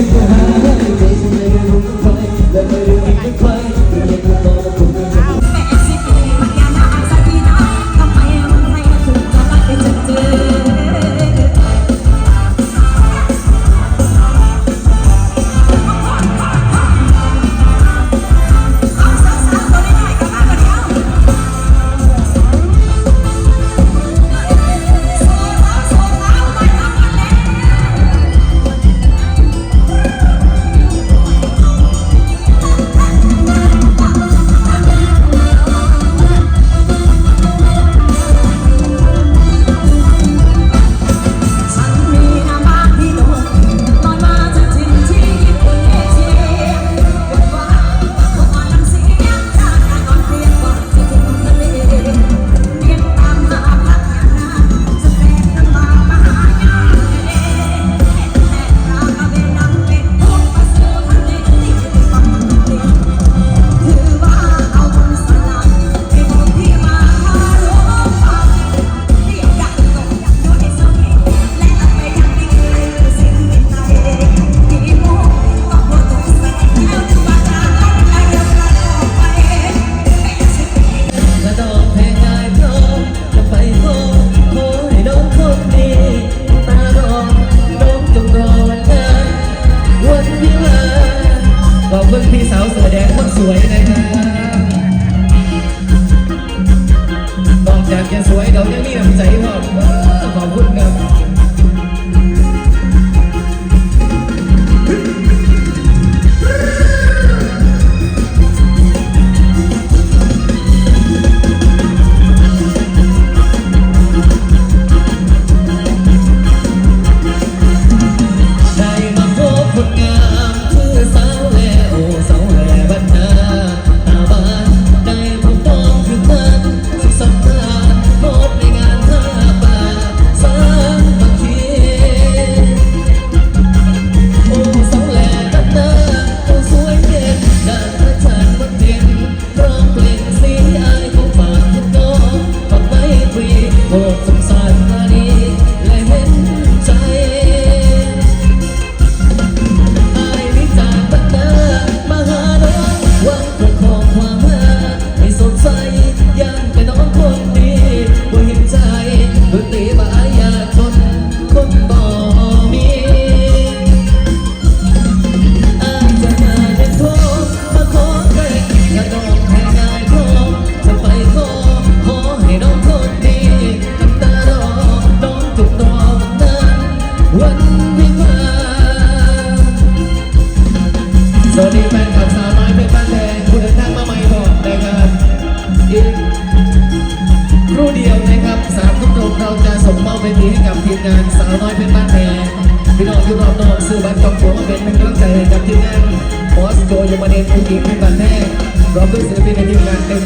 Take the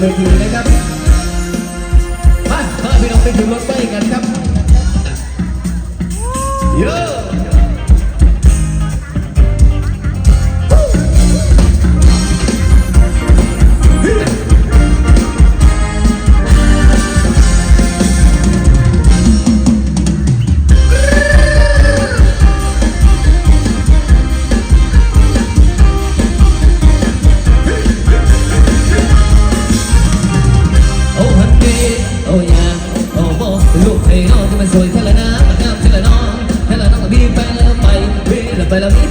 วทีนะครับมาพาพี่น้องไปถึงรถไฟกันครับโยอ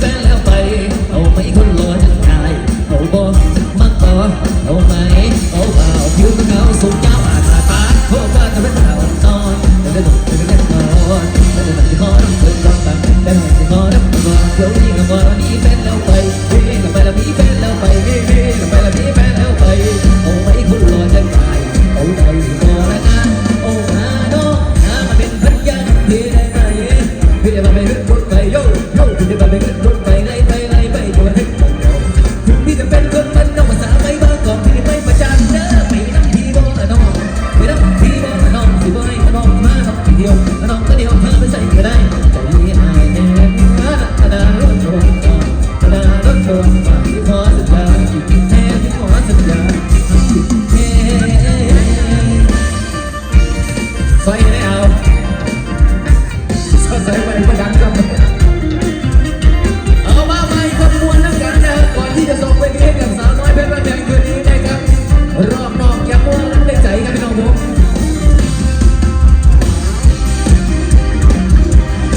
ฟนแล้วไป เอาไหมคนรอจะตาย เอาบอจมาต่อเอาไหมเอาเปล่าผิวก็เขาสูงยาวอาตาตาโคกาจะเป็นดาวนอนแต่ได้ดอกแต่ได้นอนแต่ได้มัดที่คอรับเพิ่มรับตัดแต่ได้ที่คอรับก่อนเดี๋ยวนี้ก็ก่อนมีแฟนแล้วไปวิ่งไปแล้วมีแฟนแล้วไปวิ่งไปแล้วมีแฟนแล้วไป เอาไหมคนรอจะตาย เอาไหม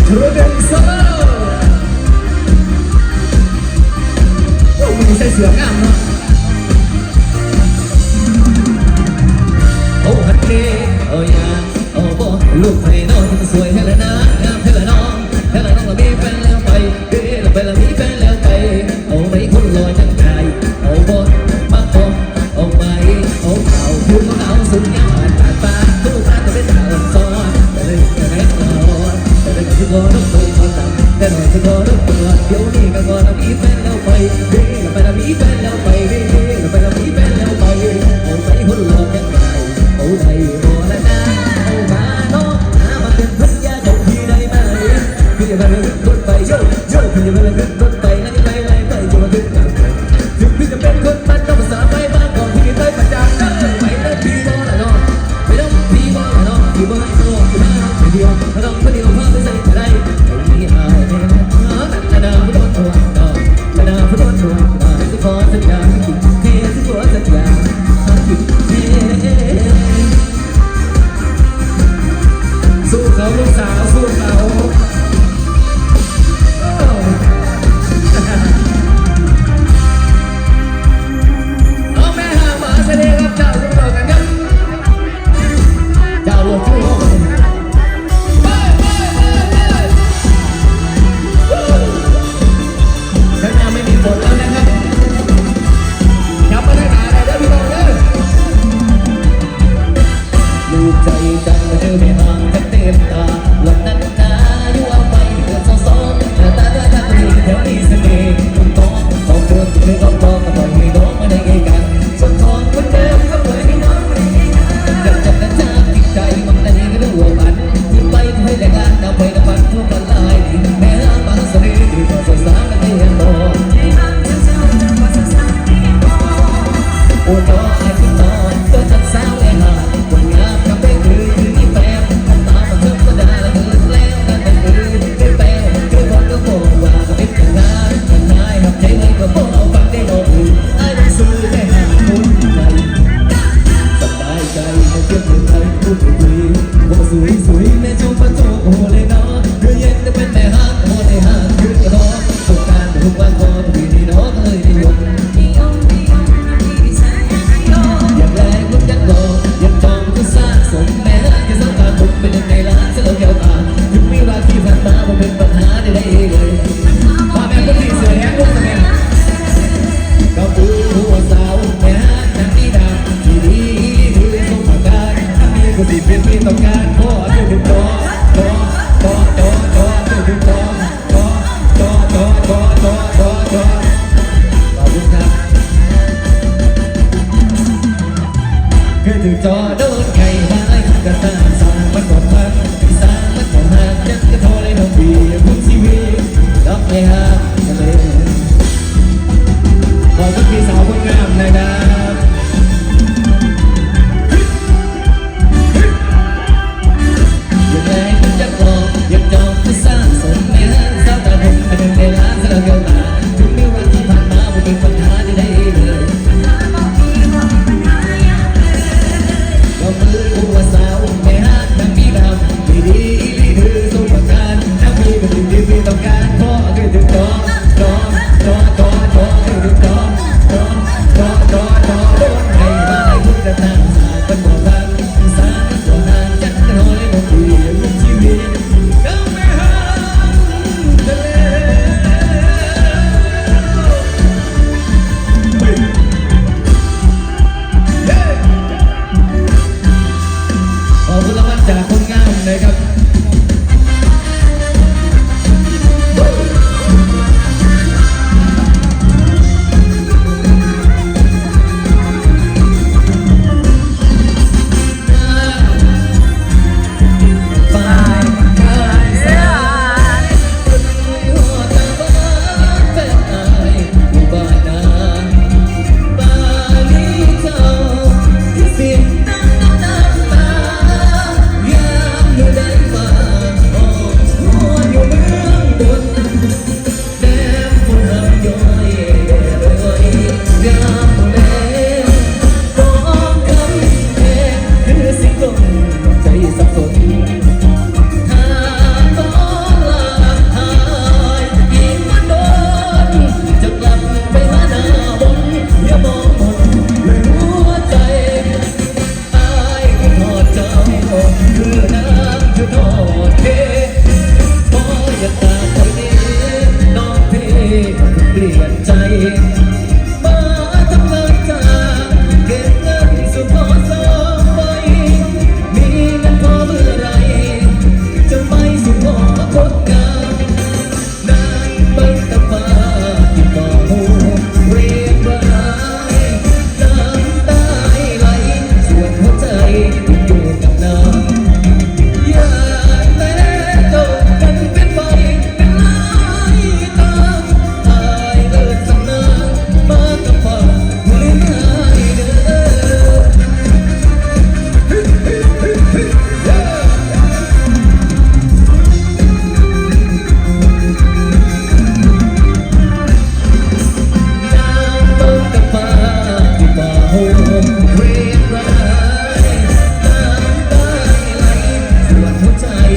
เสืองามเนาะ แต่หน่อยจะก็รบกวนเดี๋ยวนี้ก็ก็ทำอีแฟนแล้วไปเฮ้เราไปทำอีแฟนแล้วไปเฮ้เราไปทำอีแฟนแล้วไปเอาไปคนหลอกยังไงเอาไปรอล้วนะเอามาเนาะหามาเป็นพันยาจ้าพี่ได้ไหมพี่จะไปเป็นรถไปโยโย่พี่จะไปเป็นรถไ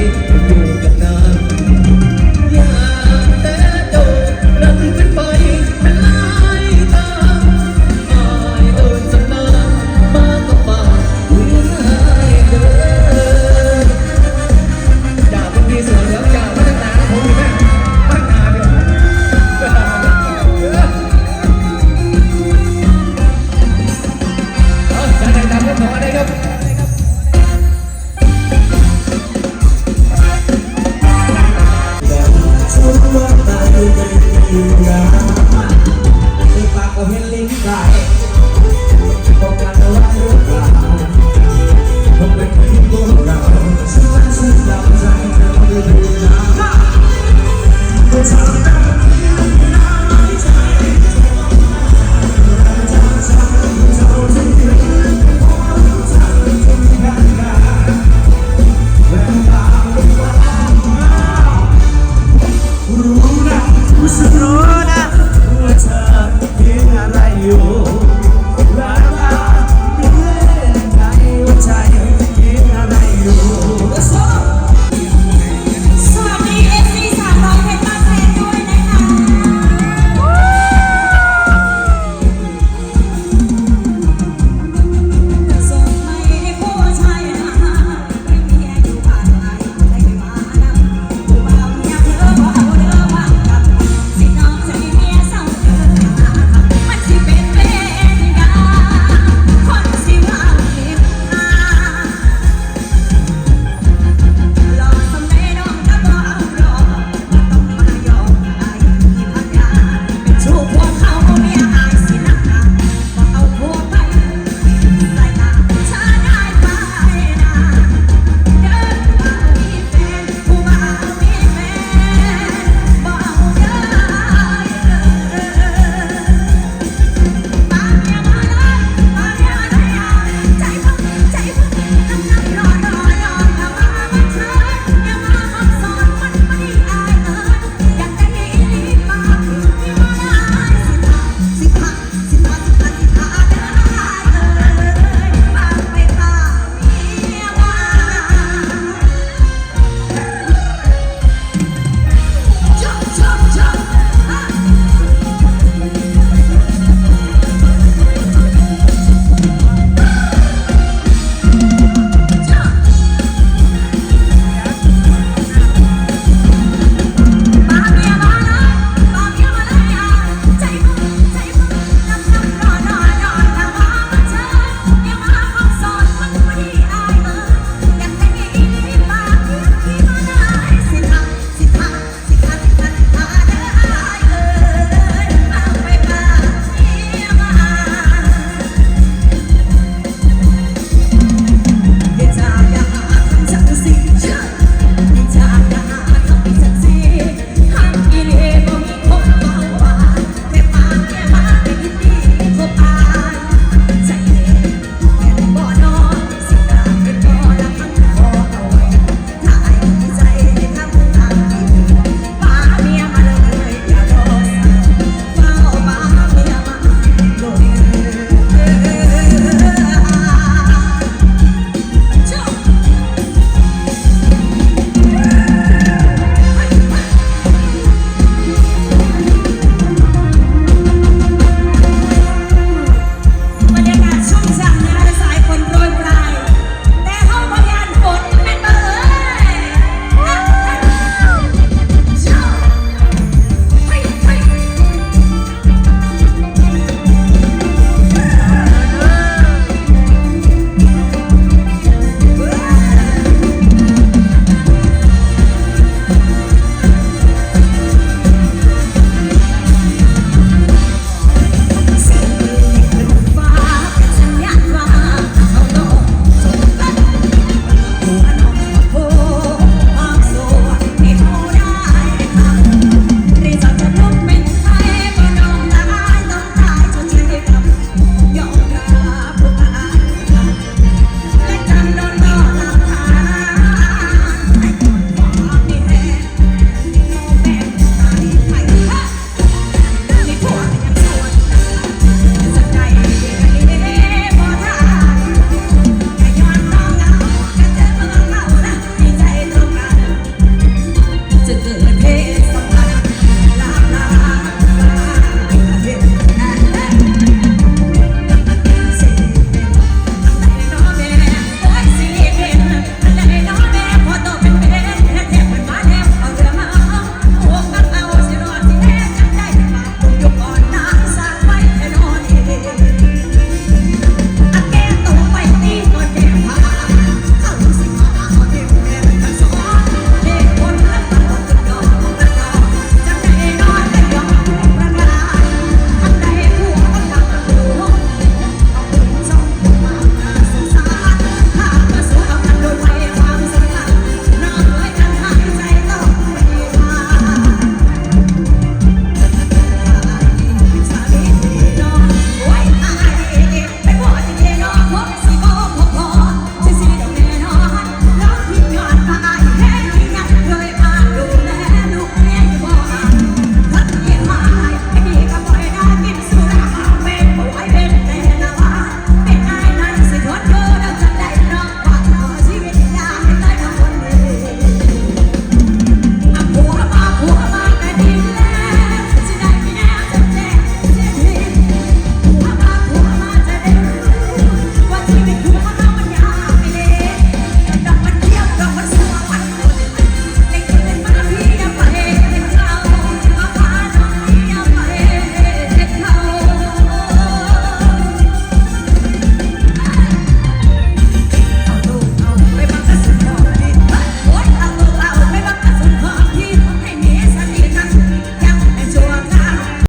หัว